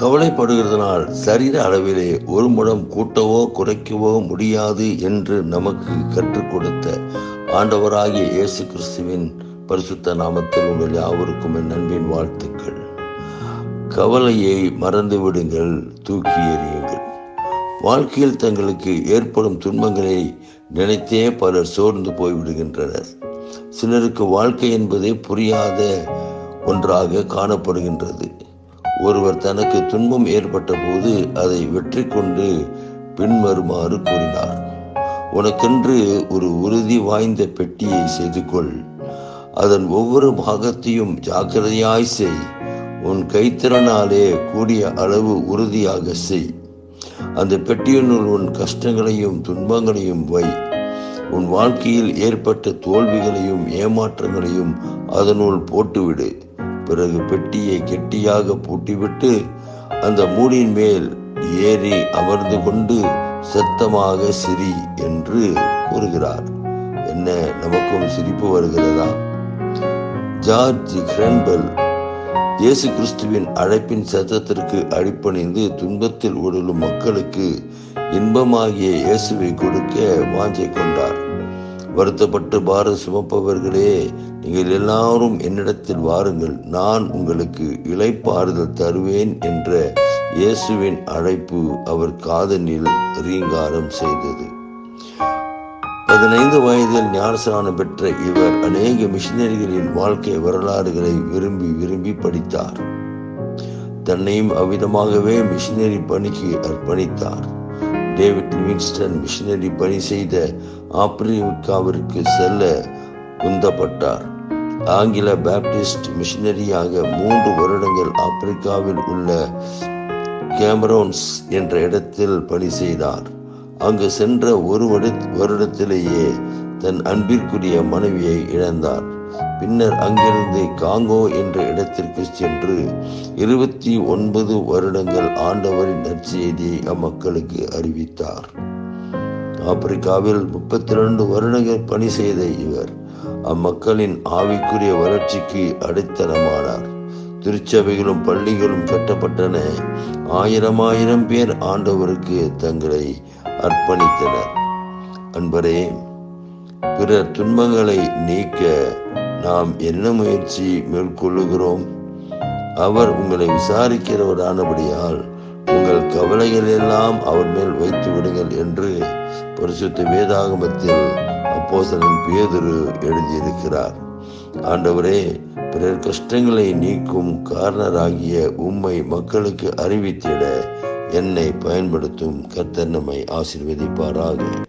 கவலைப்படுகிறதுனால் சரீர அளவிலே ஒரு முடம் கூட்டவோ குறைக்கவோ முடியாது என்று நமக்கு கற்றுக் கொடுத்த ஆண்டவராகிய இயேசு கிறிஸ்துவின் பரிசுத்த நாமத்தில் உங்கள் யாவருக்கும் என் நண்பின் வாழ்த்துக்கள். கவலையை மறந்து விடுங்கள் தூக்கி எறியுங்கள். வாழ்க்கையில் தங்களுக்கு ஏற்படும் துன்பங்களை நினைத்தே பலர் சோர்ந்து போய்விடுகின்றனர். சிலருக்கு வாழ்க்கை என்பதே புரியாத ஒன்றாக காணப்படுகின்றது. ஒருவர் தனக்கு துன்பம் ஏற்பட்ட போது அதை வெற்றி கொண்டு பின்வருமாறு கூறினார். உனக்கென்று ஒரு உறுதி வாய்ந்த பெட்டியை செய்து கொள் அதன் ஒவ்வொரு பாகத்தையும் ஜாக்கிரதையாய் செய். உன் கைத்திறனாலே கூடிய அளவு உறுதியாக செய். அந்த பெட்டியினுள் உன் கஷ்டங்களையும் துன்பங்களையும் வை. உன் வாழ்க்கையில் ஏற்பட்ட தோல்விகளையும் ஏமாற்றங்களையும் அதனுள் போட்டுவிடு. பிறகு பெட்டியை கெட்டியாக பூட்டிவிட்டு அந்த மூடியின் மேல் ஏறி அமர்ந்து கொண்டு சத்தமாக சிரி என்று கூறுகிறார். என்ன நமக்கும் சிரிப்பு வருகிறதா? ஜார்ஜ் கிரன்பெல் இயேசு கிறிஸ்துவின் அழைப்பின் சத்தத்திற்கு அடிப்பணிந்து துன்பத்தில் உடலும் மக்களுக்கு இன்பமாகிய இயேசுவை கொடுக்க வாஞ்சை கொண்டார். வருத்தப்பட்டு பாரம் சுமப்பவர்களே நீங்கள் எல்லாரும் என்னிடத்தில் வாருங்கள். நான் உங்களுக்கு இளைப்பாறுதல் தருவேன் என்ற இயேசுவின் அழைப்பு அவர் காதனில் ரீங்காரம் செய்தது. பதினைந்து வயதில் ஞானஸ்தானம் பெற்ற இவர் அநேக மிஷினரிகளின் வாழ்க்கை வரலாறுகளை விரும்பி விரும்பி படித்தார். தன்னையும் அவ்விதமாகவே மிஷினரி பணிக்கு அர்ப்பணித்தார். டேவிட் லிவிங்ஸ்டன் மிஷினரி பணி செய்த ஆப்பிரிக்காவிற்கு செல்ல உந்தப்பட்டார். ஆங்கில பேப்டிஸ்ட் மிஷினரியாக மூன்று வருடங்கள் ஆப்பிரிக்காவில் உள்ள கேமரோன்ஸ் என்ற இடத்தில் பணி செய்தார். அங்கு சென்ற ஒரு வருடத்திலேயே தன் அன்பிற்குரிய மனைவியை இழந்தார். பின்னர் அங்கிருந்து காங்கோ என்ற இடத்திற்கு இருபத்தி ஒன்பது வருடங்கள் ஆண்டவரின் நற்செய்தியை அம்மக்களுக்கு அறிவித்தார். ஆப்பிரிக்காவில் முப்பத்தி ரெண்டு வருடங்கள் பணி செய்த இவர் அம்மக்களின் ஆவிக்குரிய வளர்ச்சிக்கு அடித்தளமானார். திருச்சபைகளும் பள்ளிகளும் கட்டப்பட்டன. ஆயிரம் ஆயிரம் பேர் ஆண்டவருக்கு தங்களை அர்ப்பணித்தனர். அன்பரே பிறர் துன்பங்களை நீக்க நாம் என்ன முயற்சி மேற்கொள்ளுகிறோம்? அவர் உங்களை விசாரிக்கிறவரானபடியால் உங்கள் கவலைகள் எல்லாம் அவர் மேல் வைத்து விடுங்கள் என்று பரிசுத்த வேதாகமத்தில் அப்போசலன் பேதுரு எழுதியிருக்கிறார். ஆண்டவரே பிறர் கஷ்டங்களை நீக்கும் காரணராகிய உம்மை மக்களுக்கு அறிவித்திட என்னை பயன்படுத்தும் கர்த்தர் நம்மை ஆசிர்வதிப்பாராக.